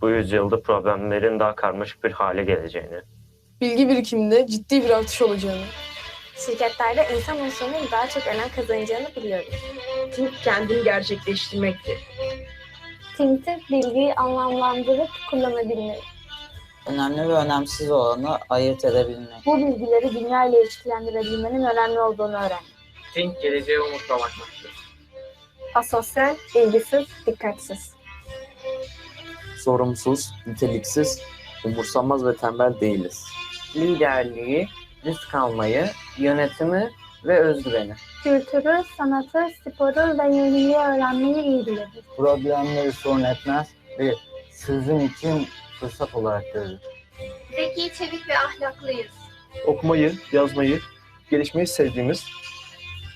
bu yüzyılda problemlerin daha karmaşık bir hale geleceğini, Bilgi birikiminde ciddi bir artış olacağını, Şirketlerde insan unsurunun daha çok önem kazanacağını biliyoruz. Think kendini gerçekleştirmektir. Think'te bilgiyi anlamlandırıp kullanabilmek. Önemli ve önemsiz olanı ayırt edebilmek. Bu bilgileri dünya ile ilişkilendirebilmenin önemli olduğunu öğren. Think geleceğe umutla bakmaktır. Asosyal, ilgisiz, dikkatsiz. Sorumsuz, niteliksiz, umursamaz ve tembel değiliz. Liderliği, risk almayı, yönetimi ve özgüveni. Kültürü, sanatı, sporu ve yeniliği öğrenmeyi iyi biliriz. Problemleri sorun etmez ve çözüm için fırsat olarak görür. Zeki, çevik ve ahlaklıyız. okumayı, yazmayı, gelişmeyi sevdiğimiz,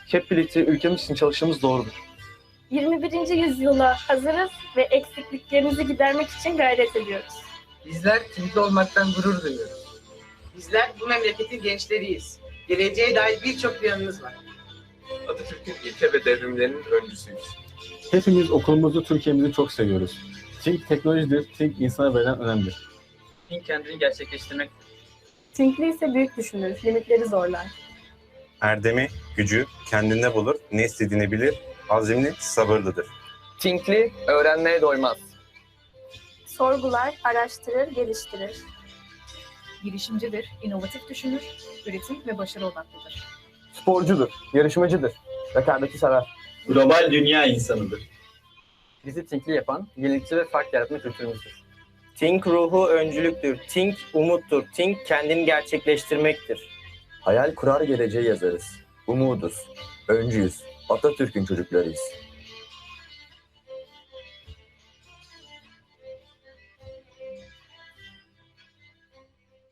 hep birlikte ülkemiz için çalıştığımız doğrudur. 21. yüzyıla hazırız ve eksikliklerimizi gidermek için gayret ediyoruz. Bizler Think'li olmaktan gurur duyuyoruz. Bizler bu memleketin gençleriyiz. Geleceğe dair birçok planımız var. Atatürk'ün ilke ve devrimlerinin öncüsüyüz. Hepimiz okulumuzu, Türkiye'mizi çok seviyoruz. Think teknolojidir, Think insana verilen önemdir. Think kendini gerçekleştirmek Thinkli ise büyük düşünür, limitleri zorlar. Erdemi, gücü kendinde bulur, ne istediğini bilir, azimli, sabırlıdır. Think'li öğrenmeye doymaz. Sorgular, araştırır, geliştirir. Girişimcidir, inovatif düşünür, üretim ve başarı odaklıdır. Sporcudur, yarışmacıdır, rekabeti sever. Global dünya insanıdır. Bizi Think'li yapan, yenilikçi ve fark yaratma kültürümüzdür. Think ruhu öncülüktür, Think umuttur, Think kendini gerçekleştirmektir. Hayal kurar geleceği yazarız. Umuduz, öncüyüz, Atatürk'ün çocuklarıyız.